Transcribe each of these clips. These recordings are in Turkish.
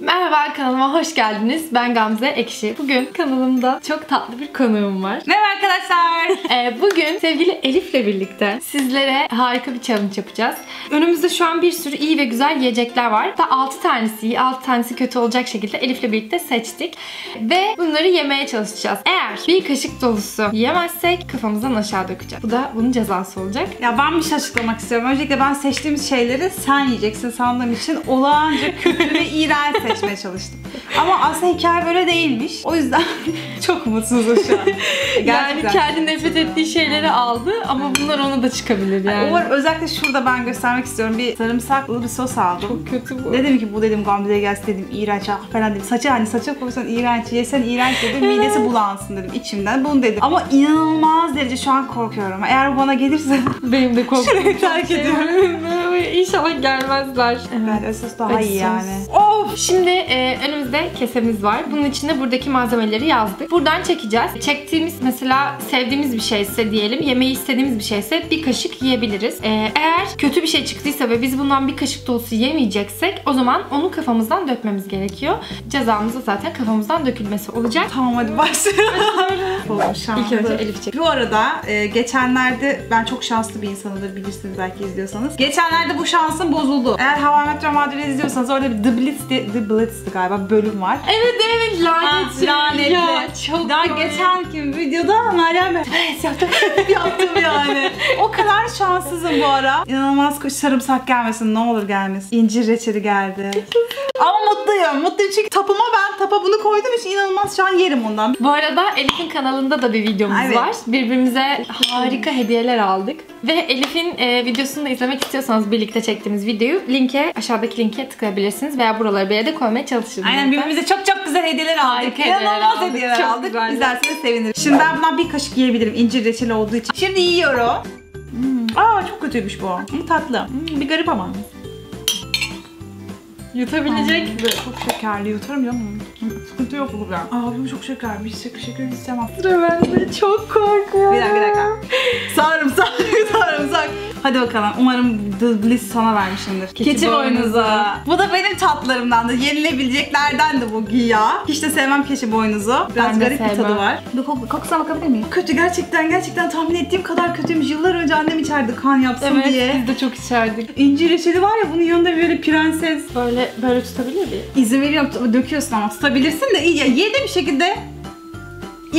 Merhaba kanalıma hoş geldiniz. Ben Gamze Ekşi. Bugün kanalımda çok tatlı bir konuğum var. Merhaba arkadaşlar. Ee, bugün sevgili Elif'le birlikte sizlere harika bir challenge yapacağız. Önümüzde şu an bir sürü iyi ve güzel yiyecekler var. Hatta 6 tanesi iyi, 6 tanesi kötü olacak şekilde Elif'le birlikte seçtik. Ve bunları yemeye çalışacağız. Eğer bir kaşık dolusu yiyemezsek kafamızdan aşağı dökeceğiz. Bu da bunun cezası olacak. Ya ben bir şey açıklamak istiyorum. Öncelikle ben seçtiğimiz şeyleri sen yiyeceksin sandığım için olağanca kötü ve iğrenç seçmeye çalıştım. Ama aslında hikaye böyle değilmiş. O yüzden çok mutsuzum şu an. Yani kendi nefret ettiği şeyleri aldı ama bunlar ona da çıkabilir yani. Umarım özellikle şurada ben göstermek istiyorum. Bir sarımsaklı bir sos aldım. Çok kötü bu. Dedim ki bu dedim Gamze'ye gelsin dedim iğrenç ah falan dedim. Saçı hani saça koysan iğrenç, yesen iğrenç dedim. Midesi bulansın dedim içimden. Bunu dedim. Ama inanılmaz derece şu an korkuyorum. Eğer bana gelirse Benim de korkum. Şurayı terk ediyorum. İnşallah gelmezler. ben sos daha Acı iyi yani. Of! Şimdi e, önümüzde kesemiz var. Bunun içinde buradaki malzemeleri yazdık. Buradan çekeceğiz. Çektiğimiz mesela sevdiğimiz bir şeyse diyelim, yemeği istediğimiz bir şeyse bir kaşık yiyebiliriz. E, eğer kötü bir şey çıktıysa ve biz bundan bir kaşık dolusu yemeyeceksek o zaman onu kafamızdan dökmemiz gerekiyor. Cezamız da zaten kafamızdan dökülmesi olacak. Tamam hadi başlayalım. İlk önce Elif çek. Bu arada e, geçenlerde ben çok şanslı bir insanımdır bilirsiniz belki izliyorsanız. Geçenlerde bu şansım bozuldu. Eğer Hava Met Your Mother'ı izliyorsanız orada bir The Blitz, diye- The Blitz'ti galiba bölüm var. Evet evet lanet. lanetli. Ya çok Daha komik. geçenki videoda Meryem evet yaptım. yaptım yani. O kadar şanssızım bu ara. İnanılmaz kuş sarımsak gelmesin ne olur gelmesin. İncir reçeli geldi. Ama mutluyum. Mutluyum çünkü tapıma ben tapa bunu koydum için inanılmaz şu an yerim ondan. Bu arada Elif'in kanalında da bir videomuz Evet. var. Birbirimize harika hediyeler aldık. Ve Elif'in e, videosunu da izlemek istiyorsanız birlikte çektiğimiz videoyu linke aşağıdaki linke tıklayabilirsiniz veya buralara bir yere de koymaya çalışırız. Aynen birbirimize çok çok güzel hediyeler aldık. İnanılmaz aldık. hediyeler Çok aldık. güzeller. İzlerseniz sevinirim. Şimdi ben bundan bir kaşık yiyebilirim incir reçeli olduğu için. Şimdi yiyorum. Hmm. Aa çok kötüymüş bu. Hmm, tatlı. Hmm, bir garip ama. Yutabilecek mi? Çok şekerli yutarım canım. Hmm, Sıkıntı yok bu. Aa bu çok şeker. Bir şeker, şeker istemem. Sıra bende çok korkuyorum. Bir dakika bir dakika. Sarımsak. Hadi bakalım. Umarım The Bliss sana vermişimdir. Keçi Keçi, boynuzu. boynuzu. Bu da benim tatlarımdan da. Yenilebileceklerden de bu güya. Hiç de sevmem keçi boynuzu. Biraz Ben garip bir tadı var. Bir kokusuna bakabilir miyim? Kötü gerçekten gerçekten tahmin ettiğim kadar kötüymüş. Yıllar önce annem içerdi kan yapsın Evet diye. biz de çok içerdik. İncir reçeli var ya bunun yanında böyle prenses. Böyle böyle tutabilir miyim? İzin veriyorum döküyorsun ama tutabilirsin de iyi ya ye de bir şekilde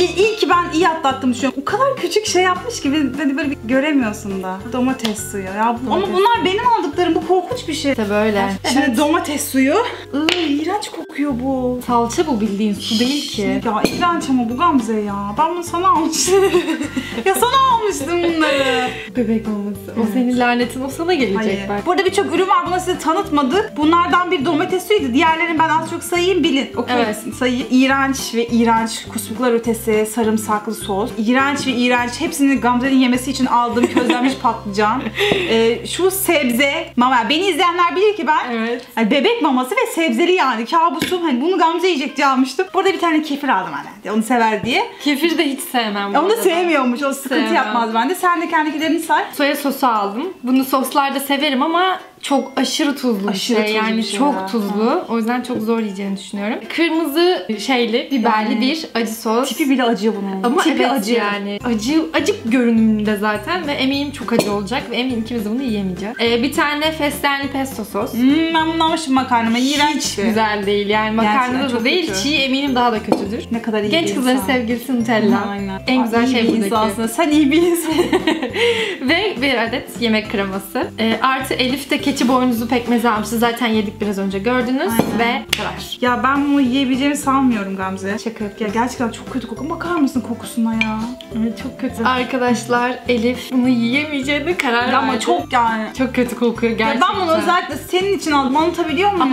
İyi, iyi ki ben iyi atlattım düşünüyorum. O kadar küçük şey yapmış ki hani böyle bir göremiyorsun da. Domates suyu. Ya bu- ama bunlar benim aldıklarım. Bu korkunç bir şey. İşte böyle. Şimdi domates suyu. Iı, iğrenç kokuyor bu. Salça bu bildiğin su değil ki. Ya iğrenç ama bu Gamze ya. Ben bunu sana almıştım. ya sana almıştım bunları. Bebek olması. O senin lanetin o sana gelecek Hayır. bak. Burada birçok ürün var. Bunu size tanıtmadık. Bunlardan bir domates suyuydu. Diğerlerini ben az çok sayayım bilin. Okey. Evet. Sayı iğrenç ve iğrenç kusmuklar ötesi sarımsaklı sos. İğrenç ve iğrenç. Hepsini Gamze'nin yemesi için aldığım közlenmiş patlıcan. Ee, şu sebze mama. Beni izleyenler bilir ki ben Evet. yani bebek maması ve sebzeli yani kabusum. Hani bunu Gamze yiyecek diye almıştım. Burada bir tane kefir aldım anne. Onu sever diye. Kefir de hiç sevmem. Onu da sevmiyormuş. O sıkıntı Sevmem. yapmaz bende. Sen de kendikilerini say. Soya sosu aldım. Bunu soslarda severim ama çok aşırı tuzlu bir Aşırı şey. tuzlu yani bir şey çok ya. tuzlu. O yüzden çok zor yiyeceğini düşünüyorum. Kırmızı şeyli, biberli Yani. bir acı sos. Tipi bile acıyor bunun. ama Tipi evet acı. yani acı acık görünümünde zaten ve eminim çok acı olacak ve eminim ki biz bunu yiyemeyeceğiz. Ee, bir tane fesleğenli pesto sos. Hmm, ben bunu almışım makarnama. Hiç İğrençti. güzel değil yani makarnada da değil kötü. çiğ eminim daha da kötüdür. Ne kadar iyi Genç kızların insan. sevgilisi Nutella. Aynen. En güzel iyi şey buradaki. insansın. Sen iyi bir insan. Ve bir adet yemek kreması. Ee, artı Elif de keçi boynuzu pekmezi almıştı. Zaten yedik biraz önce gördünüz. Aynen. Ve bu kadar. ya ben bunu yiyebileceğimi sanmıyorum Gamze. Şaka Ya yapıyorum. gerçekten çok kötü koku. Bakar mısın kokusuna ya? Evet, çok kötü. Arkadaşlar Elif bunu yiyemeyeceğine karar Ya verdi. ama çok yani. çok kötü kokuyor Ya gerçekten. ben bunu özellikle senin için aldım. Anlatabiliyor muyum?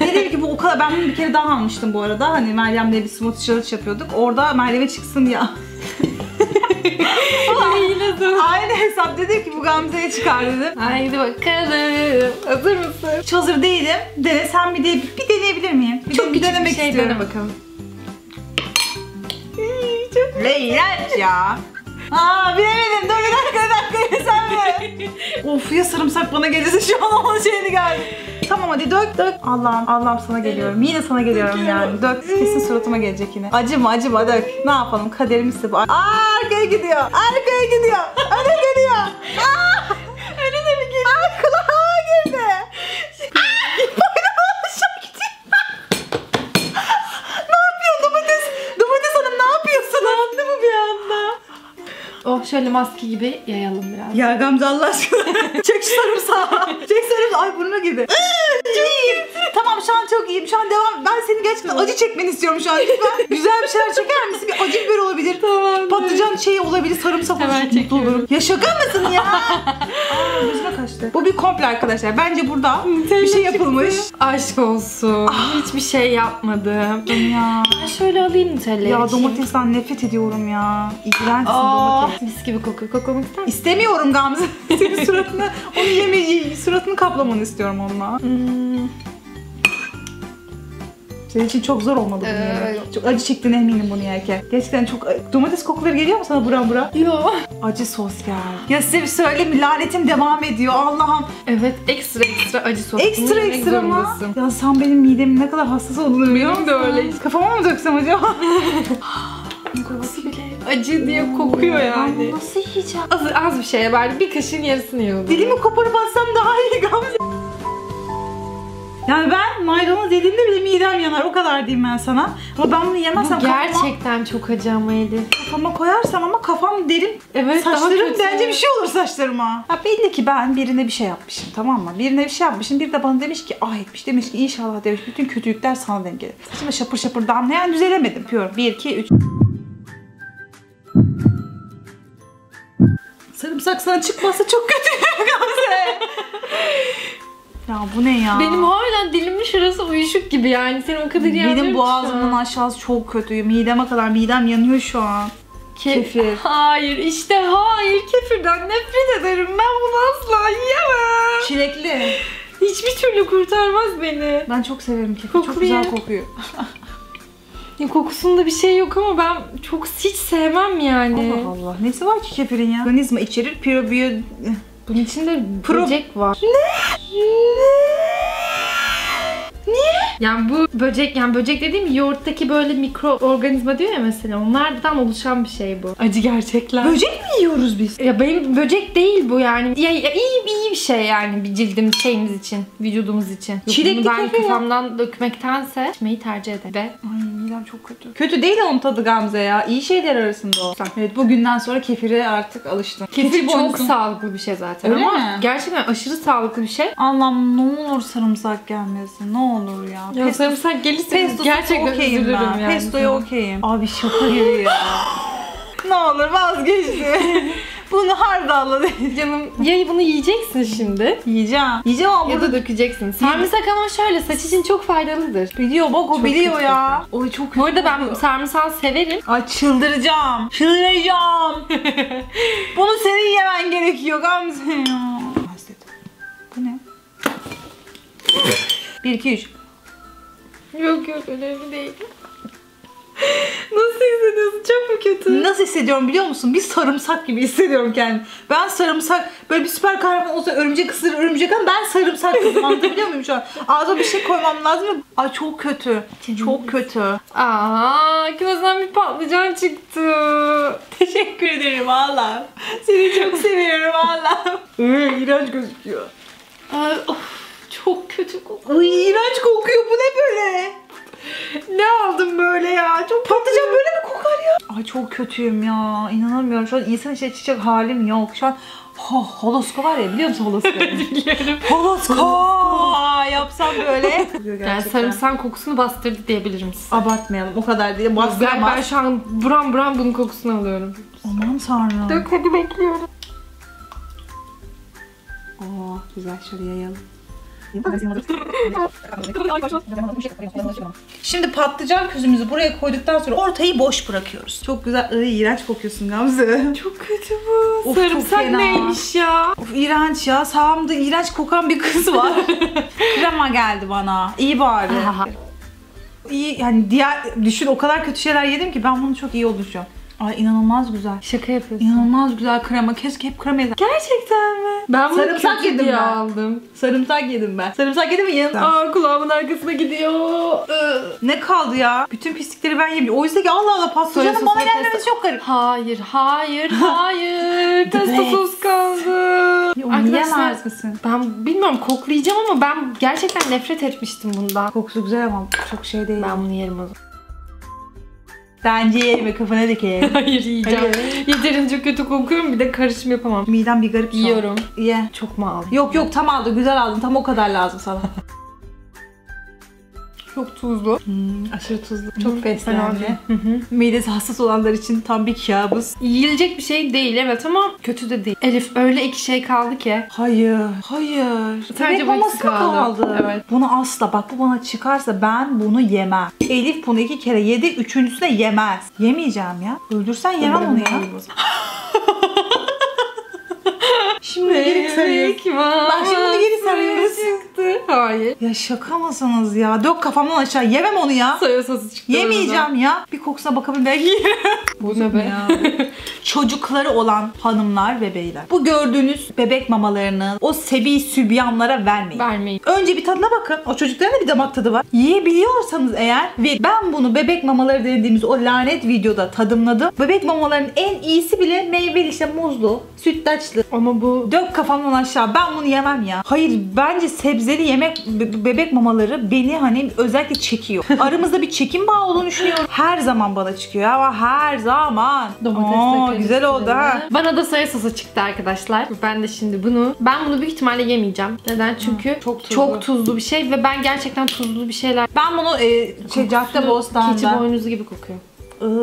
Dedim ki bu o kadar. Ben bunu bir kere daha almıştım bu arada. Hani Meryem'le bir smoothie challenge yapıyorduk. Orada Meryem'e çıksın ya. Yine. Aynı hesap dedim ki bu Gamze'ye çıkar dedim. Haydi bakalım. Hazır mısın? Hiç hazır değilim. Dene sen bir de bir deneyebilir miyim? Bir, de, bir denemek şey istiyorum. dene bakalım. Çok iğrenç ya. Aa bilemedim. Dur bir dakika bir dakika sen mi? of ya sarımsak bana gelirse şu an onun şeyini geldi. Tamam hadi dök dök. Allah'ım Allah'ım sana geliyorum. Yine sana geliyorum yani. Dök. Kesin suratıma gelecek yine. Acıma acıma dök. Ne yapalım kaderimiz de bu. Aa arkaya gidiyor. Arkaya gidiyor. Öne geliyor. Aa! Öne de mi geliyor? Aa kulağa girdi. Boynuma aşağı gidiyor. ne yapıyorsun domates? Domates hanım ne yapıyorsun? Anladın mı bir anda? Oh şöyle maske gibi yayalım biraz. Ya Gamze Allah aşkına. Çek şu sarımsağı. Çek sarımsağı. Ay çok iyiyim. Tamam şu an çok iyiyim. Şu an devam. Ben senin gerçekten acı çekmeni istiyorum şu an. Lütfen güzel bir şeyler çeker misin? Bir acı biber olabilir. Tamam. Patlıcan şeyi olabilir. Sarımsak Hemen olabilir. Mutlu olurum. Ya şaka mısın ya? Aa gözüme kaçtı. Bu bir komple arkadaşlar. Bence burada bir şey yapılmış. Aşk olsun. Hiçbir şey yapmadım. Ya. Ben şöyle alayım Nutella'yı. Ya domatesten nefret ediyorum ya. İğrençsin domates. Mis gibi kokuyor. Koklamak ister misin? İstemiyorum Gamze. Senin suratını, onu yemeyi, suratını kaplamanı istiyorum onunla. Hmm, Senin için çok zor olmadı bunu Ee, yemek. Çok acı çektiğine eminim bunu yerken. Gerçekten çok domates kokuları geliyor mu sana buram buram? Yo. Acı sos geldi. Ya size bir söyleyeyim? Lanetim devam ediyor Allah'ım. Evet ekstra ekstra acı sos. Ekstra ekstra mı? Ya sen benim midemin ne kadar hassas olduğunu biliyor musun? de öyle. Kafama mı döksem acaba? Kokusu bile acı diye kokuyor hmm. yani. Nasıl yiyeceğim? Az, az bir şey verdi. Bir kaşığın yarısını yiyorum. Dilimi koparıp atsam daha iyi Gamze. Yani ben maydanoz yediğimde bile midem yanar. O kadar diyeyim ben sana. Ama ben bunu yemezsem Bu kafama, gerçekten çok acı ama Elif. kafama koyarsam ama kafam derin. Evet Saçlarım kötü. bence bir şey olur saçlarıma. Ha belli ki ben birine bir şey yapmışım tamam mı? Birine bir şey yapmışım. Bir de bana demiş ki ah etmiş demiş ki inşallah demiş bütün kötülükler sana denk gelir. Saçıma şapır şapır damlayan düzelemedim. Yapıyorum. 1 2 3 saksıdan çıkmazsa çok kötü Gamze. ya bu ne ya? Benim halen dilimin şurası uyuşuk gibi yani. Seni o kadar iyi Benim boğazımın aşağısı çok kötü. Mideme kadar midem yanıyor şu an. Ke kefir. Hayır işte hayır kefirden nefret ederim. Ben bunu asla yiyemem. Çilekli. Hiçbir türlü kurtarmaz beni. Ben çok severim kefir. Koklu çok güzel kokuyor. Ya kokusunda bir şey yok ama ben çok hiç sevmem yani. Allah Allah. Nesi var ki kefirin ya? Organizma içerir. Probiyo... Bunun içinde Pro- böcek var. Yani bu böcek yani böcek dediğim yoğurttaki böyle mikroorganizma diyor ya mesela onlardan oluşan bir şey bu. Acı gerçekler. Böcek mi yiyoruz biz? Ya benim böcek değil bu yani. Ya, ya iyi iyi bir şey yani bir cildimiz şeyimiz için, vücudumuz için. Çilekli bunu ben ya. kafamdan dökmektense içmeyi tercih ederim. Ve Ay midem çok kötü. Kötü değil onun tadı Gamze ya. İyi şeyler arasında o. Evet bugünden sonra kefire artık alıştım. kefir çok boynuzu- sağlıklı bir şey zaten Öyle ama mi? gerçekten aşırı sağlıklı bir şey. Allah'ım ne olur sarımsak gelmesin. Ne olur ya. Ya Pesto- sarımsak gelirse gerçekten okeyim üzülürüm ben. yani. Pesto'ya okeyim. Abi şaka gibi ya. ne olur vazgeçti. Bunu hardalla Canım ya bunu yiyeceksin şimdi Yiyeceğim. Yiyeceğim ama ya burada da dökeceksin. Sarımsak ama şöyle saç için çok faydalıdır. biliyor bak o Çok biliyor kötü ya. Oy çok kötü. Bu arada ben sarımsağı severim. Ay çıldıracağım. Çıldıracağım. Bunu senin yemen gerekiyor Gamze ya. Bu ne? 1 2 3. Yok yok önemli değil. Nasıl hissediyorsun? Çok mu kötü? Nasıl hissediyorum biliyor musun? Bir sarımsak gibi hissediyorum kendimi. Ben sarımsak böyle bir süper kahraman olsa örümcek ısırır örümcek ama ben sarımsak kızım anlatabiliyor muyum şu an? Ağzıma bir şey koymam lazım. Ay çok kötü. Çok kötü. Aa, gözden bir patlıcan çıktı. Teşekkür ederim Allah. Seni çok seviyorum Allah. İğrenç gözüküyor. Ay, of, çok kötü kokuyor. Ay iğrenç kokuyor. Bu ne böyle? Ne aldım böyle ya? Çok Patlıcan böyle mi kokar ya? Ay çok kötüyüm ya. İnanamıyorum. Şu an insan içine çıkacak halim yok. Şu an ho, holosko var ya biliyor musun holosko? biliyorum. holosko yapsam böyle. Yani sarımsak kokusunu bastırdı diyebilirim size. Abartmayalım o kadar değil. Ben, Bastıramaz. ben şu an buram buram bunun kokusunu alıyorum. Aman tanrım. Dök hadi bekliyorum. Oo, güzel şöyle yayalım. Şimdi patlıcan közümüzü buraya koyduktan sonra ortayı boş bırakıyoruz. Çok güzel. Iy, iğrenç kokuyorsun Gamze. Çok kötü bu. Of, Sarımsak neymiş ya? Of iğrenç ya. Sağımda iğrenç kokan bir kız var. Krema geldi bana. İyi bari. Aha. İyi yani diğer düşün o kadar kötü şeyler yedim ki ben bunu çok iyi olacağım. Ay inanılmaz güzel. Şaka yapıyorsun. İnanılmaz güzel krema. Keşke hep krema yedim. Gerçekten mi? Ben bunu Sarımsak yedim ben. aldım. Sarımsak yedim ben. Sarımsak yedim mi yanımda? Aa kulağımın arkasına gidiyor. Iı. Ne kaldı ya? Bütün pislikleri ben yedim. Oysa ki Allah Allah patlıcanın bana gelmemesi çok garip. Hayır, hayır, hayır. Sos kaldı. Onu yiyemez misin? ben bilmiyorum koklayacağım ama ben gerçekten nefret etmiştim bundan. Kokusu güzel ama çok şey değil. Ben bunu yerim o zaman. Bence yerim ve kafana dikerim. Hayır yiyeceğim. Hayır. Yeterince kötü kokuyorum bir de karışım yapamam. Midem bir garip şu an. Yiyorum. Ye. Çok mu aldım? Yok yok tam aldın güzel aldın tam o kadar lazım sana. Çok tuzlu. Hmm, aşırı tuzlu. Çok beslenme. Midesi hassas olanlar için tam bir kabus. Yiyilecek bir şey değil evet ama kötü de değil. Elif öyle iki şey kaldı ki. Hayır. Hayır. Sadece bu ikisi kaldı. kaldı? Evet. Bunu asla bak bu bana çıkarsa ben bunu yemem. Elif bunu iki kere yedi. Üçüncüsüne yemez. Yemeyeceğim ya. Öldürsen yemem onu ya. Şimdi geri sarıyoruz. Bak şimdi bunu geri sarıyoruz. Çıktı. Hayır. Ya şaka mısınız ya? Dök kafamdan aşağı. Yemem onu ya. Soya sosu çıktı. Yemeyeceğim ya. Bir kokusuna bakabilirim belki. Bu ne be? Ya. Çocukları olan hanımlar ve beyler. Bu gördüğünüz bebek mamalarını o sebi sübyanlara vermeyin. Vermeyin. Önce bir tadına bakın. O çocukların da bir damak tadı var. Yiyebiliyorsanız eğer ve ben bunu bebek mamaları dediğimiz o lanet videoda tadımladım. Bebek mamalarının en iyisi bile meyveli işte muzlu, sütlaçlı. Ama bu Dök kafamdan aşağı. Ben bunu yemem ya. Hayır bence sebzeli yemek be- bebek mamaları beni hani özellikle çekiyor. Aramızda bir çekim bağı olduğunu düşünüyorum. Her zaman bana çıkıyor ama her zaman. Oo, güzel oldu ha. Bana da soya sosu çıktı arkadaşlar. Ben de şimdi bunu ben bunu büyük ihtimalle yemeyeceğim. Neden? Çünkü çok çok tuzlu. tuzlu, bir şey ve ben gerçekten tuzlu bir şeyler Ben bunu e, şey, Cadde Keçi Bostan'da boynuzu gibi kokuyor.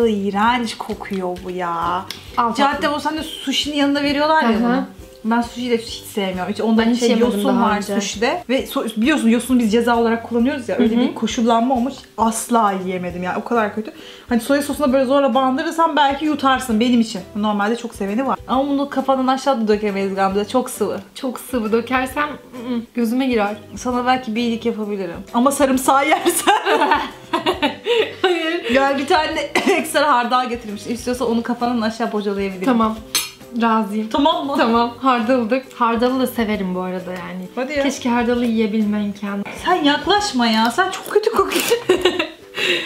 İğrenç kokuyor bu ya. Cadde Bostan'da sushi'nin yanında veriyorlar ya Hı hı. bunu. Ben sushi'yi de hiç sevmiyorum. Hiç ondan Ben hiç şey yosun var önce. Ve so- biliyorsun yosunu biz ceza olarak kullanıyoruz ya. Öyle bir koşullanma olmuş. Asla yiyemedim yani. O kadar kötü. Hani soya sosuna böyle zorla bandırırsan belki yutarsın benim için. Normalde çok seveni var. Ama bunu kafanın aşağıda dökemeyiz Gamze. Çok sıvı. Çok sıvı dökersem ı-ı, gözüme girer. Sana belki bir iyilik yapabilirim. Ama sarımsağı yersen. Hayır. Gel bir tane ekstra hardal getirmiş. İstiyorsa onu kafanın aşağı bocalayabilirim. Tamam. Razıyım. Tamam mı? Tamam. Hardaldık. Hardalı da severim bu arada yani. Hadi ya. Keşke hardalı yiyebilme imkanı. Sen yaklaşma ya. Sen çok kötü kokuyorsun.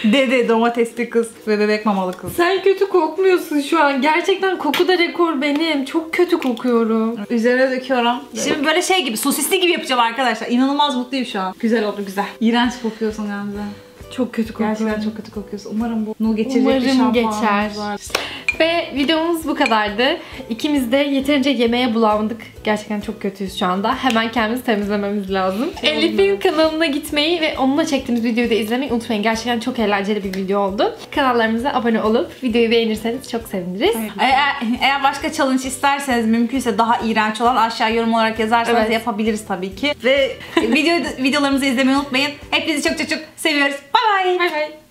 Dede, domatesli kız ve bebek mamalı kız. Sen kötü kokmuyorsun şu an. Gerçekten koku da rekor benim. Çok kötü kokuyorum. Üzerine döküyorum. Şimdi böyle şey gibi, sosisli gibi yapacağım arkadaşlar. İnanılmaz mutluyum şu an. Güzel oldu, güzel. İğrenç kokuyorsun Gamze. Çok kötü kokuyorum. Gerçekten çok kötü kokuyorsun. Umarım bu nu geçirecek bir Umarım şampuanımız geçer. var. Ve videomuz bu kadardı. İkimiz de yeterince yemeğe bulandık. Gerçekten çok kötüyüz şu anda. Hemen kendimizi temizlememiz lazım. Elif'in kanalına gitmeyi ve onunla çektiğimiz videoyu da izlemeyi unutmayın. Gerçekten çok eğlenceli bir video oldu. Kanallarımıza abone olup videoyu beğenirseniz çok seviniriz. Eğer, eğer başka challenge isterseniz mümkünse daha iğrenç olan aşağı yorum olarak yazarsanız Evet. yapabiliriz tabii ki. Ve video videolarımızı izlemeyi unutmayın. Hepinizi çok çok çok seviyoruz. Bye bye. Bye bye.